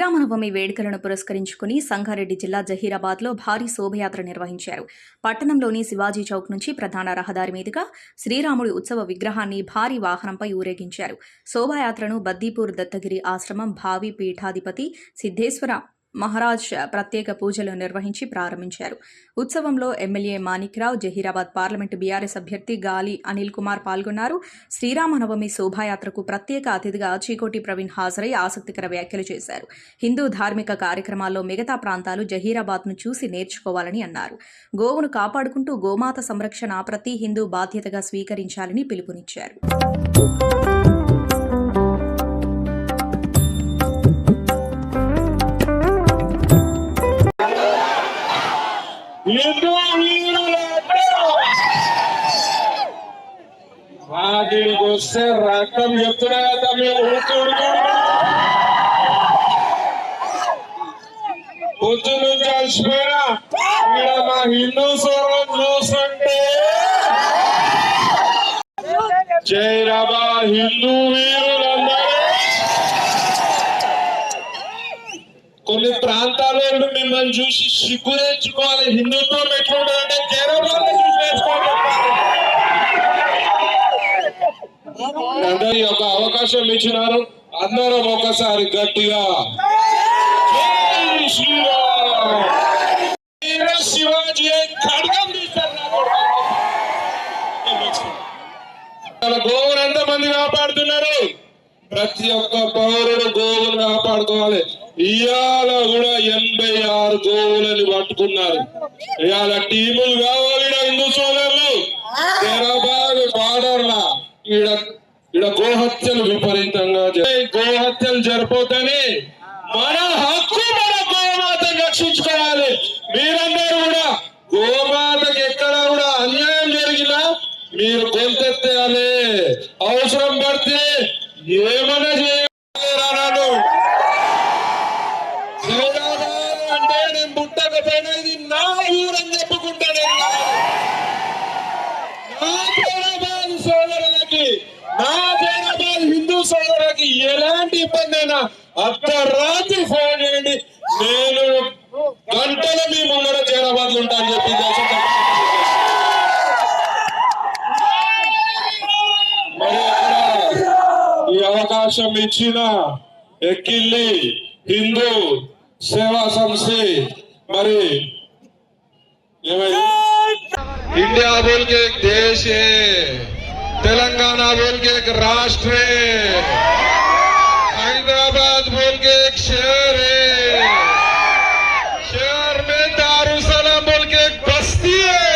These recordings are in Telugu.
శ్రీరామనవమి వేడుకలను పురస్కరించుకుని సంగారెడ్డి జిల్లా జహీరాబాద్లో భారీ శోభయాత్ర నిర్వహించారు. పట్టణంలోని శివాజీ చౌక్ నుంచి ప్రధాన రహదారి మీదుగా శ్రీరాముడి ఉత్సవ విగ్రహాన్ని భారీ వాహనంపై ఊరేగించారు. శోభాయాత్రను బద్దీపూర్ దత్తగిరి ఆశ్రమం భావి పీఠాధిపతి సిద్ధేశ్వర మహారాజ్ ప్రత్యేక పూజలు నిర్వహించి ప్రారంభించారు. ఉత్సవంలో MLA Manikrao Zaheerabad parliament BRS అభ్యర్థి గాలి అనిల్ కుమార్ పాల్గొన్నారు. శ్రీరామనవమి శోభాయాత్రకు ప్రత్యేక అతిథిగా చీకోటి ప్రవీణ్ హాజరై ఆసక్తికర వ్యాఖ్యలు చేశారు. హిందూ ధార్మిక కార్యక్రమాల్లో మిగతా ప్రాంతాలు జహీరాబాద్ను చూసి నేర్చుకోవాలని అన్నారు. గోవును కాపాడుకుంటూ గోమాత సంరక్షణ ప్రతి హిందూ బాధ్యతగా స్వీకరించాలని పిలుపునిచ్చారు. వాటికి వస్తే రక్తం చెప్తున్నా కదా మీరు పొద్దు నుంచి అలసిపోయినా ఇక్కడ మా హిందూ స్వరం చూస్తుంటే. జైరాబా హిందూ వీరులందరూ. కొన్ని ప్రాంతాల్లో మిమ్మల్ని చూసి సిగ్గు తెచ్చుకోవాలి. హిందుత్వం ఎట్లుంటుందంటే జైరాబాద్ చూసి నేర్చుకోవాలి. అందరి ఒక అవకాశం ఇచ్చినారు. అందరం ఒకసారి గట్టిగా. శివాజీ. గోవులు ఎంత మంది కాపాడుతున్నారు? ప్రతి ఒక్క పౌరుడు గోవులు కాపాడుకోవాలి. ఇవాళ కూడా ఎనభై ఆరు గోవులని పట్టుకున్నారు. ఇవాళ టీములు కావాలి హిందూ సోదరులు. ఈడ ఈడ గోహత్యలు విపరీతంగా గోహత్యలు జరిపోతేనే మన హక్కు మన గోమాతను రక్షించుకోవాలి. మీరందరూ కూడా గోమాతకి ఎక్కడ కూడా అన్యాయం జరిగినా మీరు గొంతెత్తేయాలి అవసరం పడితే ఏమన్నా చేయాలి అంటే నేను పుట్టకపోయినా ఇది నా ఊరంగా అర్ధరాత్రి ఫోన్ చేయండి నేను గంటల మీ ముందర జైరాబాద్ ఉంటా అని చెప్పి దేశం మరి అక్కడ ఈ అవకాశం ఇచ్చిన ఎక్కిల్లి హిందూ సేవా సంస్థ మరి ఏమైంది इंडिया बोल के एक देश है तेलंगाना बोल के एक राष्ट्र है मुर्दाबाद बोल के एक शहर है। शहर में दारूसलाम बोल के एक बस्ती है।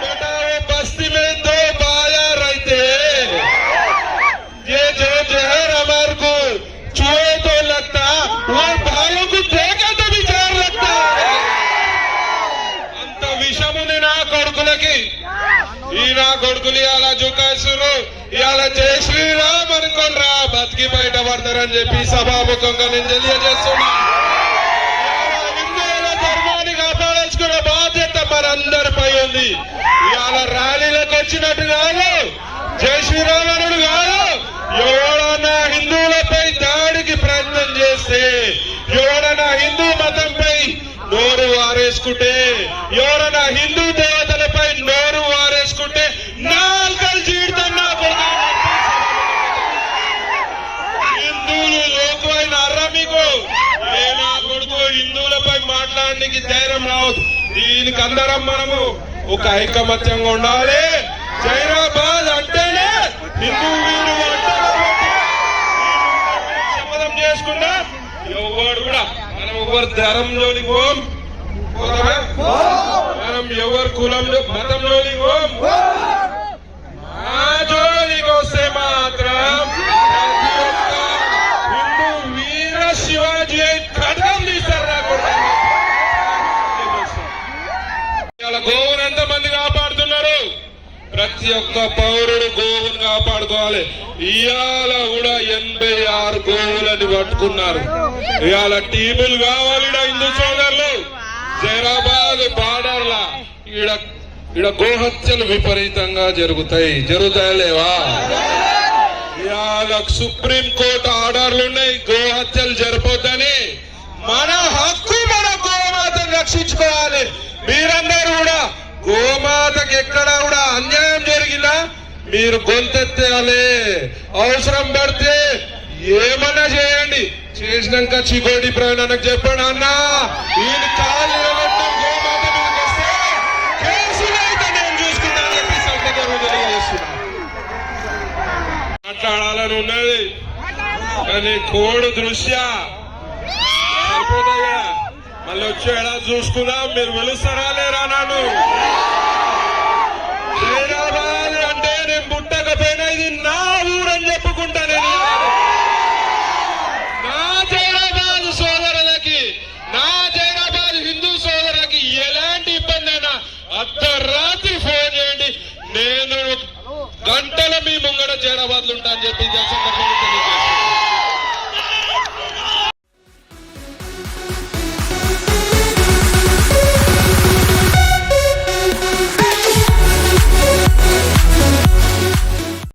बेटा, वो बस्ती में दो बाया रहते हैं। ये जो जहर हमारे को चूहे तो लगता और भाइयों को देखे तो भी जहर लगता। अंत विषम ने ना कोडुकुलकी ఈయన కొడుకులు ఇలా జుకాసురు. ఇలా జై శ్రీరామ్ అనుకోని బతికి బయట పడతారని చెప్పి సభాముఖంగా నేను తెలియజేస్తున్నా. హిందువుల ధర్మాన్ని కాపాడాల్సుకున్న బాధ్యత మనందరిపై ఉంది. ఇవాళ ర్యాలీలకు వచ్చినట్టు కాదు. జై శ్రీరామ్ అనుడు కాదు. ఎవడన్నా హిందువులపై దాడికి ప్రయత్నం చేస్తే ఎవడన్నా హిందూ మతంపై నోరు వారేసుకుంటే ఎవరన్నా హిందూ దేవత మాట్లాడడానికి ధైర్యం రావద్దు. దీనికి అందరం మనము ఒక ఐకమత్యంగా ఉండాలి. జైరాబాద్ అంటేనే హిందూ వీరు శపథం చేసుకున్నా ఎవరు కూడా మనం ఎవరు ధరంలోని పోం? మనం ఎవరు కులంలో మతంలోని పోం? ప్రతి ఒక్క పౌరుడు గోవును కాపాడుకోవాలి. ఇవాళ కూడా ఎనభై ఆరు గోవులని పట్టుకున్నారు. ఇవాళ టీములు కావాలి హిందూ సోదరులు. జైరాబాద్ బార్డర్ల ఈడ ఈడ గోహత్యలు విపరీతంగా జరుగుతాయి. జరుగుతాయా లేవా? ఇవాళ సుప్రీం కోర్టు ఆర్డర్లు ఉన్నాయి. గోహత్యలు జరపొద్దని మన హక్కు మన గోమాతను రక్షించుకోవాలి. మీరందరూ కూడా గోమాతకి ఎక్కడ కూడా అన్యాయం జరిగినా మీరు గొంతెత్తేయాలి. అవసరం పడితే ఏమన్నా చేయండి. చేసినాక చిగోడి ప్రయాణానికి చెప్పండి అన్న. ఈయన కాళ్ళు నేను చూసుకుంటానని చెప్పి సంతకం మాట్లాడాలని ఉన్నది. కానీ కోడ్ దృశ్యా సరిపోతాయి మళ్ళీ వచ్చి ఎలా చూసుకున్నా మీరు వెలుస్తారా లేరా నాను హైదరాబాద్ అంటే నేను పుట్టకపోయినా ఇది నా ఊరని చెప్పుకుంటా నేను. నా జైరాబాద్ సోదరులకి నా జైరాబాద్ హిందూ సోదరులకి ఎలాంటి ఇబ్బంది అయినా అర్ధరాత్రి ఫోన్ చేయండి. నేను గంటల మీ ముంగడ జైరాబాద్ ఉంటా అని చెప్పి ఈ